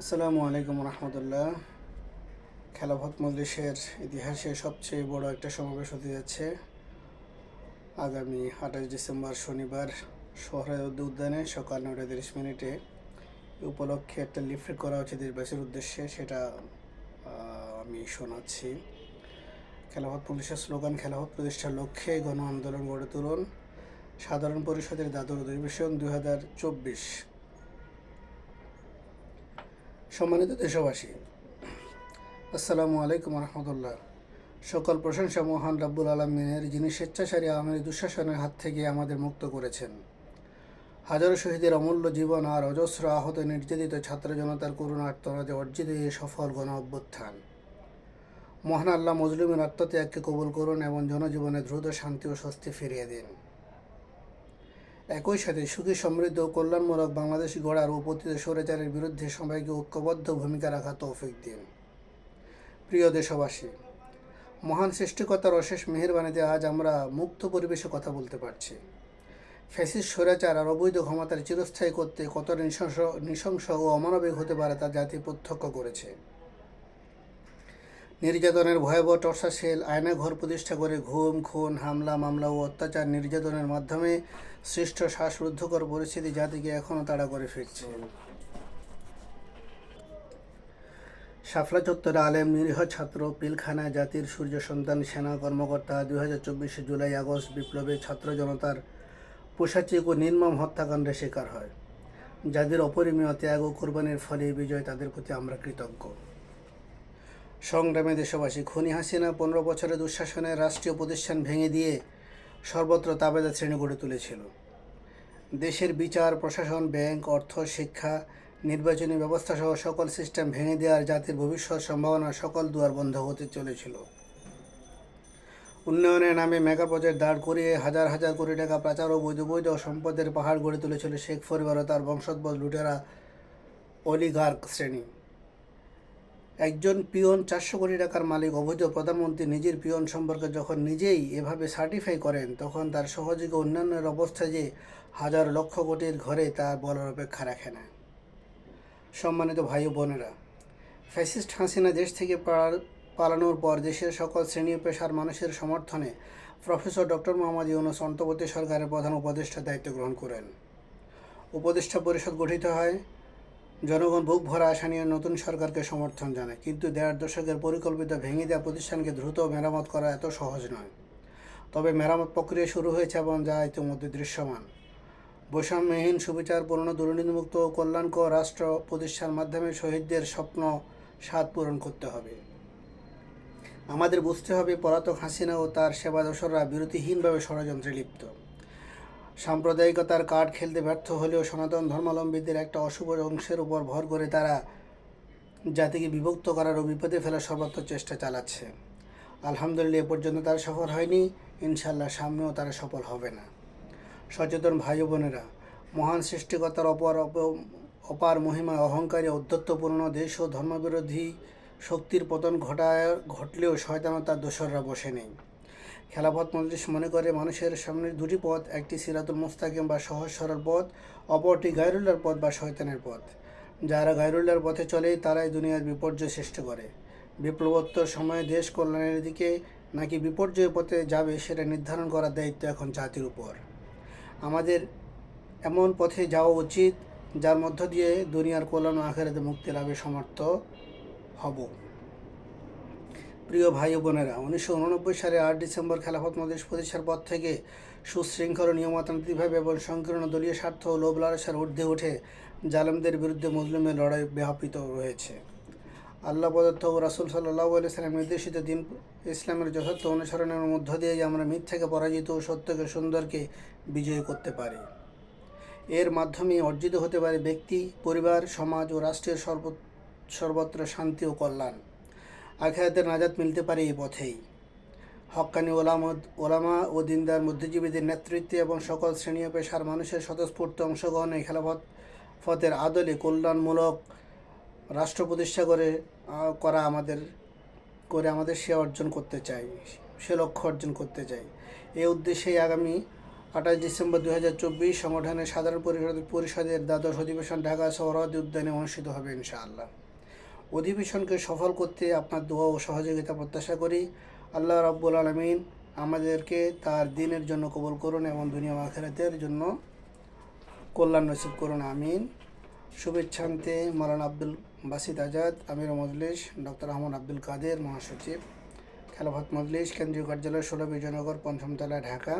আসসালামু আলাইকুম রহমতুল্লাহ। খেলাফত মজলিসের ইতিহাসে সবচেয়ে বড় একটা সমাবেশ হতে যাচ্ছে। আগামী আঠাশ ডিসেম্বর শনিবার সোহরাওয়ার্দী উদ্যানে সকাল নয়টা তিরিশ মিনিটে উপলক্ষে একটা লিফলেট করা হচ্ছে দেশবাসীর উদ্দেশ্যে, সেটা আমি শোনাচ্ছি। খেলাফত পুলিশের স্লোগান খেলাফত প্রতিষ্ঠার লক্ষ্যে গণ আন্দোলন গড়ে তুলুন। সাধারণ পরিষদের দ্বাদশ অধিবেশন দু হাজার চব্বিশ। সম্মানিত দেশবাসী, আসসালামু আলাইকুম রহমতুল্লাহ সকল প্রশংসা মহান রাব্বুল আলমিনের, যিনি স্বেচ্ছাচারী আমের দুঃশাসনের হাত থেকে আমাদের মুক্ত করেছেন। হাজারো শহীদের অমূল্য জীবন আর অজস্র আহত নির্যাতিত ছাত্র জনতার করুণ আত্মরাজে অর্জিত এই সফল গণ অভ্যুত্থান। মহান আল্লাহ মজলুমের আত্মত্যাগকে কবুল করুন এবং জনজীবনে দ্রুত শান্তি ও স্বস্তি ফিরিয়ে দিন। একই সাথে সুখী, সমৃদ্ধ ও কল্যাণমূলক বাংলাদেশ গড়ার পতিত স্বৈরাচারের বিরুদ্ধে সবাইকে ঐক্যবদ্ধ ভূমিকা রাখা তৌফিক দিন। প্রিয় দেশবাসী, মহান সৃষ্টিকতার অশেষ মেহেরবানিতে আজ আমরা মুক্ত পরিবেশে কথা বলতে পারছি। ফ্যাসিস্ট স্বৈরাচার আর অবৈধ ক্ষমতার চিরস্থায়ী করতে কত নৃশংস নৃশংস ও অমানবিক হতে পারে তা জাতি প্রত্যক্ষ করেছে। নির্যাতনের ভয়াবহ টর্চা সেল আয়না ঘর প্রতিষ্ঠা করে ঘুম, খুন, হামলা, মামলা ও অত্যাচার নির্যাতনের মাধ্যমে সৃষ্ট শ্বাসরুদ্ধকর পরিস্থিতি যা জাতিকে এখনও তাড়া করে ফিরছে। শাফলা চত্বরে আলেম নিরীহ ছাত্র পিলখানা জাতির সূর্য সন্তান সেনা কর্মকর্তা দুই হাজার চব্বিশে জুলাই আগস্ট বিপ্লবে ছাত্র জনতার পোশাচিক ও নির্মম হত্যাকাণ্ডের শিকার হয়। যাদের অপরিমেয় ত্যাগ ও কোরবানির ফলে বিজয় তাদের প্রতি আমরা কৃতজ্ঞ। সংগ্রামে দেশবাসী খনি হাসিনা পনেরো বছরের দুঃশাসনে রাষ্ট্রীয় প্রতিষ্ঠান ভেঙে দিয়ে সর্বত্র তাবেদা শ্রেণি গড়ে তুলেছিল। দেশের বিচার, প্রশাসন, ব্যাংক, অর্থ, শিক্ষা, নির্বাচনী ব্যবস্থা সহ সকল সিস্টেম ভেঙে দেওয়ার জাতির ভবিষ্যৎ সম্ভাবনা সকল দুয়ার বন্ধ হতে চলেছিল। উন্নয়নের নামে মেগা প্রজেক্ট দাঁড় করিয়ে হাজার হাজার কোটি টাকা পাচার ও বৈধ বৈধ সম্পদের পাহাড় গড়ে তুলেছিল শেখ পরিবার ও তার বংশোদ্ভূত লুটেরা অলিগার্ক শ্রেণি। একজন পিয়ন চারশো কোটি টাকার মালিক অবৈধ প্রধানমন্ত্রী নিজের পিয়ন সম্পর্কে যখন নিজেই এভাবে সার্টিফাই করেন, তখন তার সহযোগী অন্যান্যের অবস্থা যে হাজার লক্ষ কোটির ঘরে তা বলার অপেক্ষা রাখে না। সম্মানিত ভাই বোনেরা, ফ্যাসিস্ট হাসিনা দেশ থেকে পালানোর পর দেশের সকল শ্রেণি পেশার মানুষের সমর্থনে প্রফেসর ডক্টর মোহাম্মদ ইউনুস অন্তর্বর্তী সরকারের প্রধান উপদেষ্টার দায়িত্ব গ্রহণ করেন। উপদেষ্টা পরিষদ গঠিত হয় জনগণ বুক ভরা আশা নিয়ে নতুন সরকারকে সমর্থন জানায়। কিন্তু দেড় দশকের পরিকল্পিত ভেঙে দেওয়া প্রতিষ্ঠানকে দ্রুত মেরামত করা এত সহজ নয়। তবে মেরামত প্রক্রিয়া শুরু হয়েছে এবং যা ইতিমধ্যে দৃশ্যমান। বৈষম্যহীন সুবিচার পূর্ণ দুর্নীতিমুক্ত ও কল্যাণকর রাষ্ট্র প্রতিষ্ঠার মাধ্যমে শহীদদের স্বপ্ন স্বাদ পূরণ করতে হবে। আমাদের বুঝতে হবে, পলাতক হাসিনা ও তার সেবাদসররা বিরতিহীনভাবে ষড়যন্ত্রে লিপ্ত। সাম্প্রদায়িকতার কার্ড খেলতে ব্যর্থ হলেও সনাতন ধর্মাবলম্বীদের একটা অশুভ অংশের উপর ভর করে তারা জাতিকে বিভক্ত করার ও বিপদে ফেলার সর্বাত্মক চেষ্টা চালাচ্ছে। আলহামদুলিল্লাহ, এ পর্যন্ত তারা সফল হয়নি। ইনশাল্লাহ সামনেও তারা সফল হবে না। সচেতন ভাই বোনেরা, মহান সৃষ্টিকর্তার অপর অপ- অপার মহিমা, অহংকারী অধ্যত্বপূর্ণ দেশ ও ধর্মবিরোধী শক্তির পতন ঘটায়, ঘটলেও শয়তানতার দোসররা বসে নেই। খেলাপথ মজলিস মনে করে মানুষের সামনে দুটি পথ, একটি সিরাতুল মুস্তাকিম বা সহজ সরল পথ, অপরটি গায়রুল্লার পথ বা শয়তানের পথ। যারা গায়রুল্লার পথে চলে, তারাই দুনিয়ার বিপর্যয় সৃষ্টি করে। বিপ্লবোত্তর সময়ে দেশ কল্যাণের দিকে নাকি বিপর্যয় পথে যাবে, সেটা নির্ধারণ করার দায়িত্ব এখন জাতির উপর। আমাদের এমন পথে যাওয়া উচিত, যার মধ্য দিয়ে দুনিয়ার কল্যাণ আখেরাতে মুক্তি লাভে সমর্থ হব। প্রিয় ভাই বোনেরা, উনিশশো উননব্বই সালে আট ডিসেম্বর খেলাফত মজলিস প্রতিষ্ঠার পর থেকে সুশৃঙ্খল, নিয়মতান্ত্রিকভাবে এবং সংকীর্ণ দলীয় স্বার্থ ও লোভ লালসার ঊর্ধ্বে উঠে জালেমদের বিরুদ্ধে মুসলিমের লড়াই ব্যাপিত রয়েছে আল্লাহ প্রদত্ত ও রাসুল সাল্লাহ সাল্লাম নির্দেশিত দিন ইসলামের যথার্থ অনুসরণের মধ্য দিয়েই আমরা মিথ্যাকে পরাজিত ও সত্যকে সুন্দরকে বিজয়ী করতে পারি। এর মাধ্যমে অর্জিত হতে পারে ব্যক্তি, পরিবার, সমাজ ও রাষ্ট্রের সর্ব, সর্বত্র শান্তি ও কল্যাণ। আখেরাতের নাজাত মিলতে পারে এই পথেই। হক্কানি ওলামদ, ওলামা ও দিনদার বুদ্ধিজীবীদের নেতৃত্বে এবং সকল শ্রেণি পেশার মানুষের স্বতঃস্ফূর্ত অংশগ্রহণে খেলাফত ফতের আদলে কল্যাণমূলক রাষ্ট্র প্রতিষ্ঠা করে করা আমাদের, করে আমাদের সে অর্জন করতে চাই সে লক্ষ্য অর্জন করতে চাই এই উদ্দেশ্যেই আগামী আঠাশ ডিসেম্বর দুই হাজার চব্বিশ সংগঠনের সাধারণ পরিষদ পরিষদের দ্বাদশ অধিবেশন ঢাকা সৌরদি উদ্যানে অনুষ্ঠিত হবে ইনশাআল্লাহ। অধিবেশনকে সফল করতে আপনার দোয়া ও সহযোগিতা প্রত্যাশা করি। আল্লাহ রাব্বুল আলমিন আমাদেরকে তার দিনের জন্য কবল করুন এবং দুনিয়া আখেরাতের জন্য কল্যাণ নসিব করুন, আমিন। শুভেচ্ছান্তে মারান আব্দুল বাসিদ আজাদ, আমির মজলিস, ডক্টর আহমদ আব্দুল কাদের মহাসচিব, খেলাফত মজলিস, কেন্দ্রীয় কার্যালয় ষোলো বিজয়নগর পঞ্চমতলা, ঢাকা।